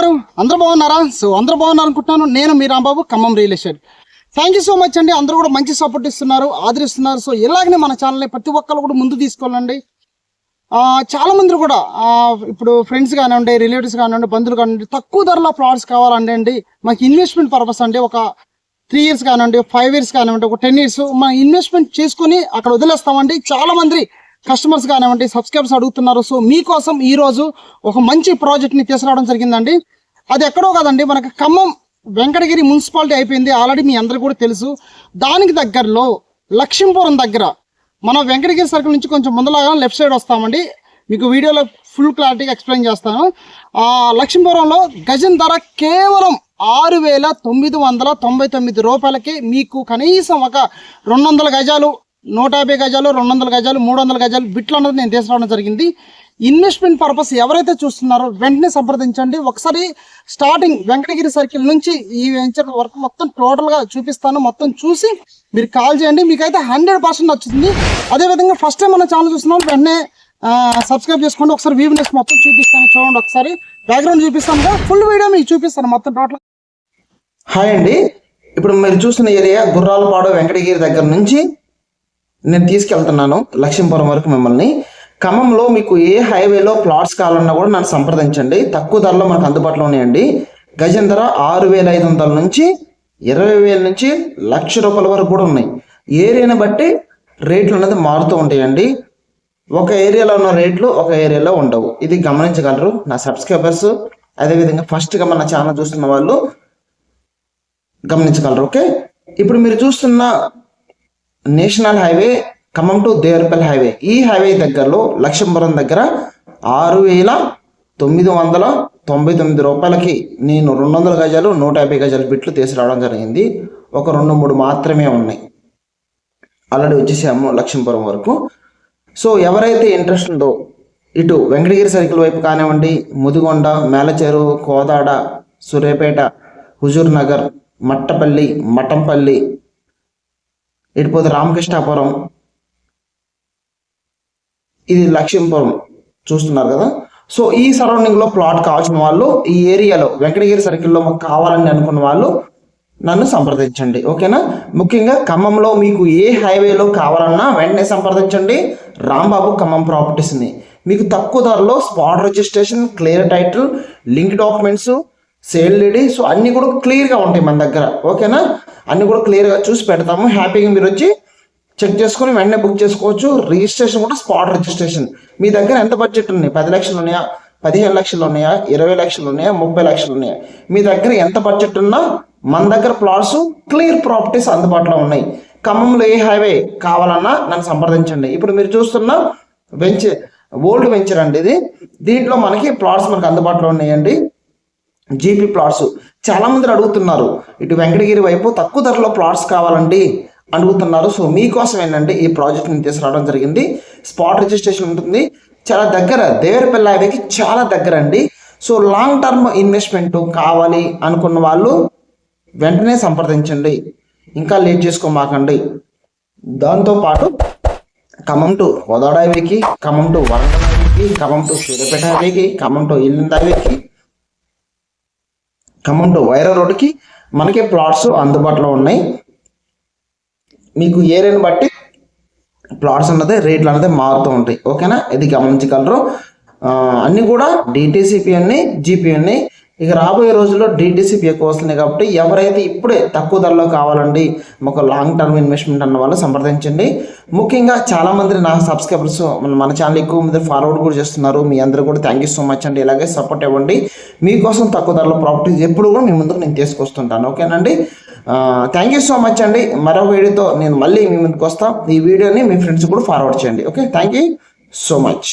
ఉన్నారు అందరూ బాగున్నారా? సో అందరూ బాగున్నారు అనుకుంటున్నాను నేను మీ Rambabu Khammam real estate. Thank you so much అండి. అందరూ కూడా మంచి సపోర్ట్ ఇస్తున్నారు ఆదరిస్తున్నారు. సో ఇలాగనే మన ఛానల్ని ప్రతి ఒక్కరు కూడా ముందు తీసుకోవాలండి. చాలామంది చాలా మంది కూడా ఇప్పుడు ఫ్రెండ్స్ కానివ్వండి రిలేటివ్స్ కానివ్వండి బంధువులు కానివ్వండి తక్కువ ధరలో ప్లాట్స్ కావాలండి అండి. మాకు ఇన్వెస్ట్మెంట్ పర్పస్ అండి. ఒక త్రీ ఇయర్స్ కానివ్వండి ఫైవ్ ఇయర్స్ కానివ్వండి ఒక టెన్ ఇయర్స్ మనం ఇన్వెస్ట్మెంట్ చేసుకొని అక్కడ వదిలేస్తామండి. చాలామంది కస్టమర్స్ కానివ్వండి సబ్స్క్రైబర్స్ అడుగుతున్నారు. సో మీకోసం ఈరోజు ఒక మంచి ప్రాజెక్ట్ని తీసుకురావడం జరిగిందండి. అది ఎక్కడో కదండి మనకు ఖమ్మం వెంకటగిరి మున్సిపాలిటీ అయిపోయింది. ఆల్రెడీ మీ అందరికీ కూడా తెలుసు. దానికి దగ్గరలో లక్ష్మీపురం దగ్గర మన వెంకటగిరి సర్కిల్ నుంచి కొంచెం ముందలాగా లెఫ్ట్ సైడ్ వస్తామండి. మీకు వీడియోలో ఫుల్ క్లారిటీగా ఎక్స్ప్లెయిన్ చేస్తాను. ఆ లక్ష్మీపురంలో గజం ధర కేవలం ఆరు వేల తొమ్మిది వందల తొంభై తొమ్మిది రూపాయలకి మీకు కనీసం ఒక రెండు వందల గజాలు నూట యాభై గజాలు రెండు వందల గజాలు మూడు వందల గజాలు బిట్లు అన్నది నేను తీసుకురావడం జరిగింది. ఇన్వెస్ట్మెంట్ పర్పస్ ఎవరైతే చూస్తున్నారో వెంటనే సంప్రదించండి. ఒకసారి స్టార్టింగ్ వెంకటగిరి సర్కిల్ నుంచి ఈ వెంచర్ వరకు మొత్తం టోటల్గా చూపిస్తాను. మొత్తం చూసి మీరు కాల్ చేయండి. మీకైతే హండ్రెడ్ పర్సెంట్ నచ్చుతుంది. అదేవిధంగా ఫస్ట్ టైం మన ఛానల్ చూస్తున్నాం వెంటనే సబ్స్క్రైబ్ చేసుకోండి. ఒకసారి వీవ్నెస్ మొత్తం చూపిస్తాను. చూడండి ఒకసారి. బ్యాక్గ్రౌండ్ చూపిస్తాను కదా. ఫుల్ వీడియో మీకు చూపిస్తాను మొత్తం టోటల్ హాయ్ అండి. ఇప్పుడు మీరు చూస్తున్న ఏరియా గుర్రాలపాడు వెంకటగిరి దగ్గర నుంచి నేను తీసుకెళ్తున్నాను లక్ష్మీపురం వరకు మిమ్మల్ని. ఖమ్మంలో మీకు ఏ హైవేలో ప్లాట్స్ కావాలన్నా కూడా నన్ను సంప్రదించండి. తక్కువ ధరలో మనకు అందుబాటులో ఉన్నాయండి. గజం ధర ఆరు వేల ఐదు వందల నుంచి ఇరవై వేల నుంచి లక్ష రూపాయల వరకు కూడా ఉన్నాయి. ఏరియాని బట్టి రేట్లు అనేది మారుతూ ఉంటాయండి. ఒక ఏరియాలో ఉన్న రేట్లు ఒక ఏరియాలో ఉండవు. ఇది గమనించగలరు. నా సబ్స్క్రైబర్స్ అదేవిధంగా ఫస్ట్గా మన ఛానల్ చూస్తున్న వాళ్ళు గమనించగలరు ఓకే? ఇప్పుడు మీరు చూస్తున్న national highway Khammam to Devarapalli highway. ఈ హైవే దగ్గరలో లక్ష్మీపురం దగ్గర ఆరు వేల తొమ్మిది వందల తొంభై తొమ్మిది రూపాయలకి నేను రెండు వందల గజాలు నూట యాభై గజాల బిట్లు తీసుకురావడం జరిగింది. ఒక రెండు మూడు మాత్రమే ఉన్నాయి. ఆల్రెడీ వచ్చేసాము లక్ష్మీపురం వరకు. సో ఎవరైతే ఇంట్రెస్ట్ ఉందో ఇటు వెంకటగిరి సర్కిల్ వైపు కానివ్వండి ముదిగొండ మేలచేరు కోదాడ సూర్యాపేట హుజూర్ నగర్ మట్టపల్లి మఠంపల్లి ఇటుపోతే రామకృష్ణాపురం. ఇది లక్ష్మీపురం చూస్తున్నారు కదా. సో ఈ సరౌండింగ్లో ప్లాట్ కావాల్సిన వాళ్ళు ఈ ఏరియాలో వెంకటగిరి సర్కిల్లో మాకు కావాలని అనుకున్న వాళ్ళు నన్ను సంప్రదించండి ఓకేనా? ముఖ్యంగా ఖమ్మంలో మీకు ఏ హైవేలో కావాలన్నా వెంటనే సంప్రదించండి. రాంబాబు ఖమ్మం ప్రాపర్టీస్ని. మీకు తక్కువ ధరలో spot registration clear title link documents sale deed so అన్నీ కూడా క్లియర్గా ఉంటాయి మన దగ్గర. ఓకేనా? అన్నీ కూడా క్లియర్గా చూసి పెడతాము. హ్యాపీగా మీరు వచ్చి చెక్ చేసుకొని వెంటనే బుక్ చేసుకోవచ్చు. రిజిస్ట్రేషన్ కూడా స్పాట్ రిజిస్ట్రేషన్ మీ దగ్గర ఎంత బడ్జెట్ ఉన్నాయి? పది లక్షలు ఉన్నాయా? పదిహేను లక్షలు ఉన్నాయా? ఇరవై లక్షలు ఉన్నాయా? ముప్పై లక్షలు ఉన్నాయా? మీ దగ్గర ఎంత బడ్జెట్ ఉన్నా మన దగ్గర ప్లాట్స్ క్లియర్ ప్రాపర్టీస్ అందుబాటులో ఉన్నాయి. ఖమ్మంలో ఏ హైవే కావాలన్నా నన్ను సంప్రదించండి. ఇప్పుడు మీరు చూస్తున్న వెంచర్ ఓల్డ్ వెంచర్ అండి ఇది. దీంట్లో మనకి ప్లాట్స్ మనకు అందుబాటులో ఉన్నాయండి. జీపీ ప్లాట్స్ చాలామంది అడుగుతున్నారు. ఇటు వెంకటగిరి వైపు తక్కువ ధరలో ప్లాట్స్ కావాలండి అడుగుతున్నారు. సో మీకోసం ఏంటంటే ఈ ప్రాజెక్ట్ని తీసుకురావడం జరిగింది. స్పాట్ రిజిస్ట్రేషన్ ఉంటుంది. చాలా దగ్గర దేవరపల్లి హైవేకి చాలా దగ్గర అండి. సో లాంగ్ టర్మ్ ఇన్వెస్ట్మెంట్ కావాలి అనుకున్న వాళ్ళు వెంటనే సంప్రదించండి. ఇంకా లేట్ చేసుకోమాకండి. దాంతోపాటు ఖమ్మం టు గోదావరి హైవేకి ఖమ్మం టు వరంగల్ హైవేకి ఖమ్మం టు సూర్యాపేట హైవేకి ఖమ్మం టు ఇల్లంద హైవేకి ఖమ్మం టు వైరా రోడ్కి మనకే ప్లాట్స్ అందుబాటులో ఉన్నాయి. మీకు ఏరియాని బట్టి ప్లాట్స్ అన్నది రేట్లు అనేది మారుతూ ఉంటాయి. ఓకేనా? ఇది గమనించగలరు. అన్నీ కూడా డిటీసీపీ అన్ని జీపీ అన్ని ఇక రాబోయే రోజుల్లో డీడీసీపీ ఎక్కువ వస్తున్నాయి కాబట్టి ఎవరైతే ఇప్పుడే తక్కువ ధరలో కావాలండి ఒక లాంగ్ టర్మ్ ఇన్వెస్ట్మెంట్ అన్న వాళ్ళు సంప్రదించండి. ముఖ్యంగా చాలామంది నా సబ్స్క్రైబర్స్ మన మన ఛానల్ ఎక్కువ మంది ఫార్వర్డ్ కూడా చేస్తున్నారు. మీ అందరూ కూడా థ్యాంక్ యూ సో మచ్ అండి. ఇలాగే సపోర్ట్ ఇవ్వండి. మీకోసం తక్కువ ధరలో ప్రాపర్టీస్ ఎప్పుడు కూడా మీ ముందుకు నేను తీసుకొస్తుంటాను. ఓకేనండి థ్యాంక్ యూ సో మచ్ అండి. మరో వీడియోతో నేను మళ్ళీ మీ ముందుకు వస్తాను ఈ వీడియోని మీ ఫ్రెండ్స్ కూడా ఫార్వర్డ్ చేయండి. Okay? Thank you so much